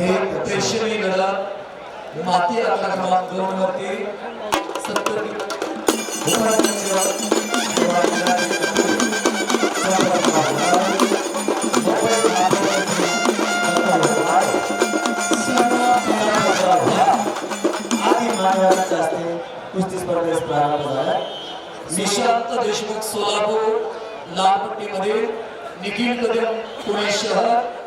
एक प्रेक्षणीय लढत माती आकडा क्रमांक दोन वरती सत्तर कुस्ती स्पर्धेस प्रारंभ झाला निशांत देशमुख सोलापूर लालपट्टीमध्ये निखिल कदम पुणे शहर.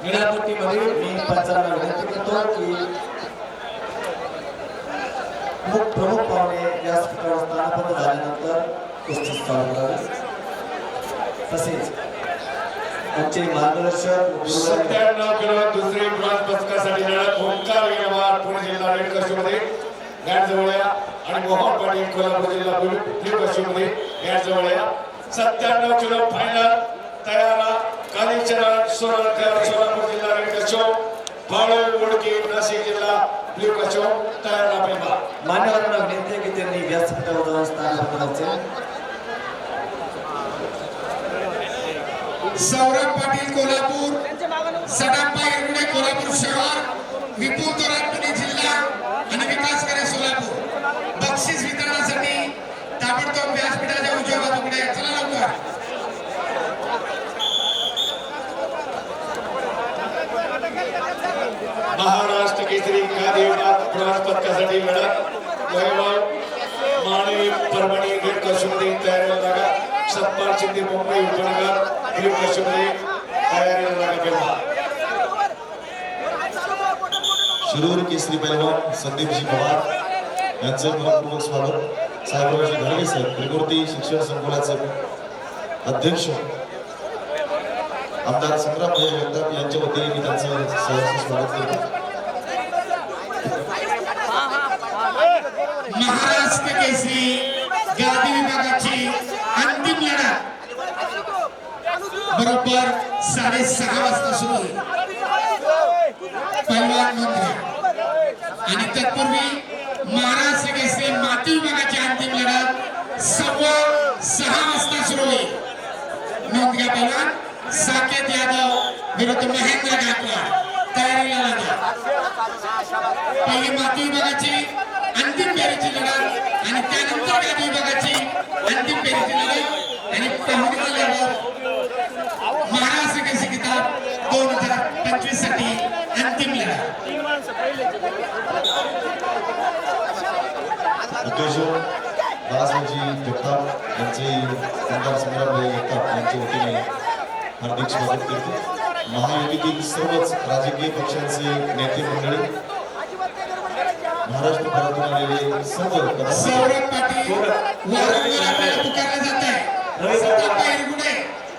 क्रीडापट्टीमध्ये मी पंचांना विनंती करतो की मुख प्रमुख पाहुणे व्यासपीठावर स्थानापन्न झाल्यानंतर कुस्ती चालू तसेच आमचे मार्गदर्शक गुरुवर्य सत्त्याण्णव किलो दुसरी ब्रॉन्झ पदकासाठी लढत ओंकार व्यवहार पुणे जिल्हा रेड कशोमध्ये गॅसजवळया आणि मोहन पाटील कोल्हापूर जिल्हा ब्लू ब्लू गॅसजवळया सत्त्याण्णव किलो फायनल तयारा कालीचरण सोनळकर सोलापूर जिल्हा रेड कशो बाळू उडकी नाशिक जिल्हा ब्लू कशो तयार पेमा मान्यवरांना विनंती आहे की त्यांनी व्यासपीठावर सौरभ पाटील कोल्हापूर सडाप्पा इरगुडे कोल्हापूर शहर विपुल तोरात पुणे जिल्हा आणि विकास करे सोलापूर बक्षीस वितरणासाठी ताबडतोब व्यासपीठाच्या उजव्या बाजूकडे या. चला लवकर महाराष्ट्र केसरी गादीवाद ब्रॉन्झ पदकासाठी लढत वैभव माने परभणी रेड कशोमध्ये तयारीला लागा. सत्पाल शिंदे मुंबई उपनगर ब्लू कशुमध्ये तयारीला जागा पेमा शिरूर केसरी पैलवान संदीपजी पवार यांचं मनपूर्वक स्वागत. साहेबांशी घाडगे साहेब त्रिमूर्ती शिक्षण संकुलाचे अध्यक्ष. आमदार संग्राम जगताप यांच्या वतीने मी त्यांचं महाराष्ट्र केसरी गादी विभागाची अंतिम लढा बरोबर साडेसहा वाजता सुरू होईल पैलवान नोंद आणि तत्पूर्वी महाराष्ट्र केसरी माती विभागाची अंतिम लढत सव्वा सहा वाजता सुरू होईल नोंद घ्या पैलवान साकेत यादव विरुद्ध महेंद्र गायकवाड तयारीला लागा पहिली माती विभागाची अंतिम फेरीची लढत आणि त्यानंतर गादी विभागाची अंतिम फेरीची लढत आणि पाहुणे लढत. महाराष्ट्र किताब दोन हजार पंचवीससाठी अंतिम लढत. बाळासाहेबजी जगताप यांचे आमदार संग्राम जगताप यांच्या वतीने हार्दिक स्वागत करतो. महायुतीतील सर्वच राजकीय पक्षांचे नेते मंडळी महाराष्ट्रभरातून आलेले सर्व पदाधिकारी सौरभ पाटील वारंवार आपल्याला पुकारलं जात आहे. सत्तापा इरगुडे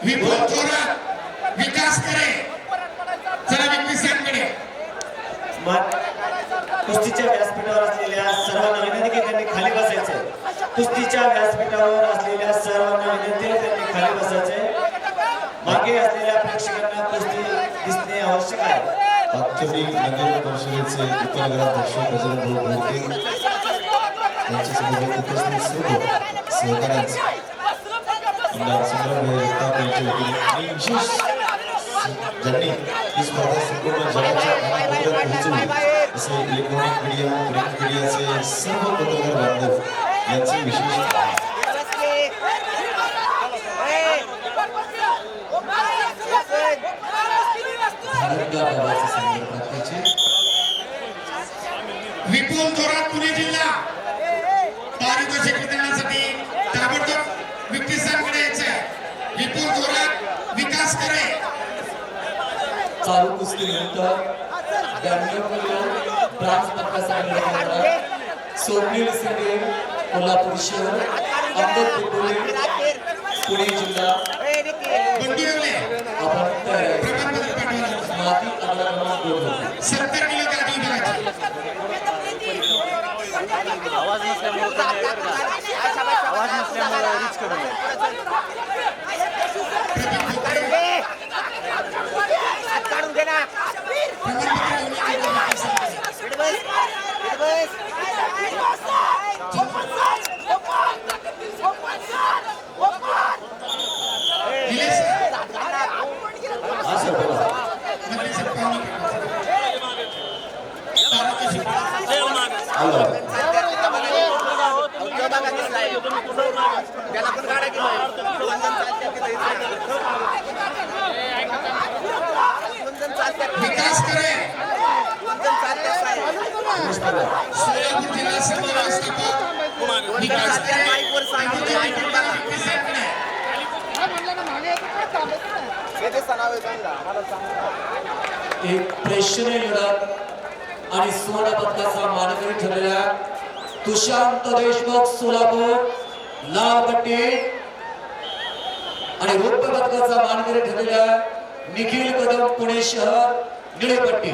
विपुल थोरात विकास करे चला व्यक्तिसांकडे मा- कुस्तीच्या व्यासपीठावर असलेल्या सर्वांना विनंती त्यांनी खाली बसायचे. कुस्तीच्या व्यासपीठावर असलेल्या सर्वांना विनंती त्यांनी खाली बसायचे. मागे असलेल्या प्रेक्षकांना कुस्ती दिसणे आवश्यक आहे. आजच्यावेळी नगर परिषदेचे उपनगराध्यक्ष बजरंग भाऊ घोडके त्यांच्यासोबत उपस्थित सर्व सहकाऱ्यांचे आमदार संग्राम भाई जगताप यांच्या वतीने आणि विशेष ज्यांनी ही स्पर्धा संपूर्ण जगाच्या कानाकोपऱ्यात पोहोचवली असे इलेक्ट्रॉनिक मीडिया प्रिंट मीडियाचे सर्व पत्रकार बांधव यांचे विशेष प्राप्तीचे विपुल थोरात पुणे जिल्हा. पारितोषिक वितरणासाठी ताबडतोब व्यक्तिसांकडे यायचं विपुल थोरात विकास करे. चालू कुस्तीनंतर लढवणार आहे. स्वप्नील सिंगे कोल्हापूर शहर अमोल पिंपोळे पुणे जिल्हा. आपण त्याला पण गाडा केला विकास हे ते सणावे त्यांना. आम्हाला सांगा. एक प्रेक्षणीय लढत आणि सुवर्ण पदकाचा मानकरी ठरलेला तुषांत देशमुख सोलापूर लाल पट्टी आणि रौप्य पदकाचा मानकरी ठरलेला निखिल कदम पुणे शहर निळेपट्टी